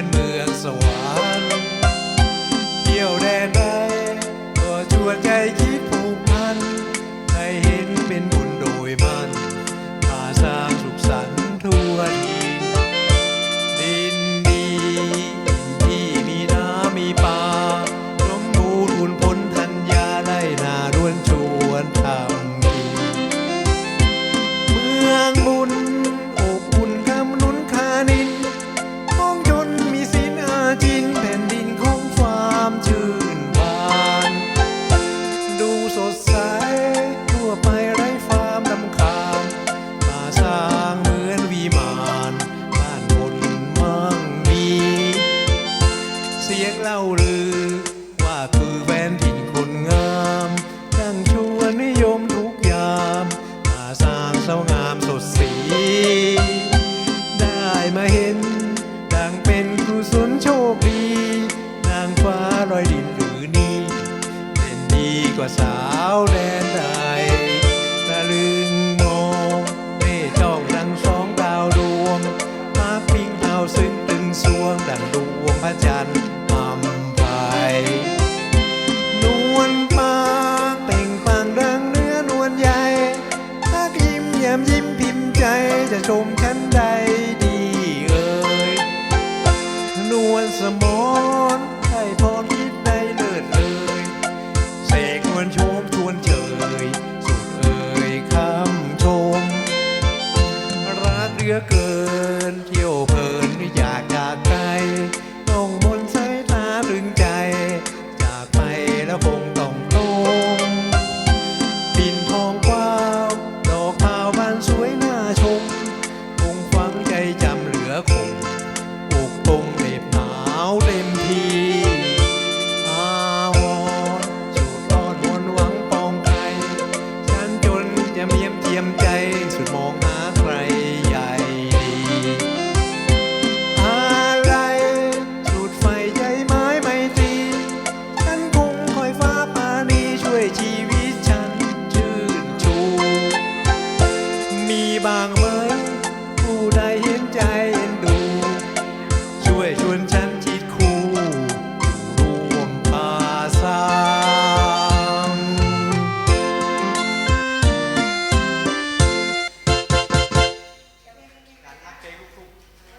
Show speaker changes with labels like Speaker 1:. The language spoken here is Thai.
Speaker 1: อนเมืองสวรรค์เที่ยวแดนใดก็ชวนใจคิดผูกพันให้เห็นเป็นบุญโดยมันป่าสร้างสุขสันต์ทั่วทีดินดีที่มีน้ำมีป่าสมบูรณ์อุ่นพ้นธัญญาได้นาด้วนชวนทำกินเมืองบุญอบอุ่นคำนุนคานิน สาวแดนใดตะลึงมองเม่จ้องดังสองดาวดวง มาพิงเอาซึ่งตึงสวงดังดวงพระจันทร์อำไพนวลปาเป่งปลั่งดังเนื้อนวลใหญ่ถ้ายิ้มแย้มยิ้มพิมพ์ใจจะชมฉันใดดีเอ่ยนวลสมอน เหลือเกิน เที่ยวเพลินอยากจากไกลต้องมนสายตาตรึงใจ จากไปแล้วคงต้องตรงปินทองกว้าวดอกพาวบานสวยน่าชม คงฟังใจจำเหลือคงอกตรงเหน็บหนาวเต็มทีอาวรสุดอ้อนวนหวังปองใครฉันจนจะเมียมเจียมใจสุดมองหาใคร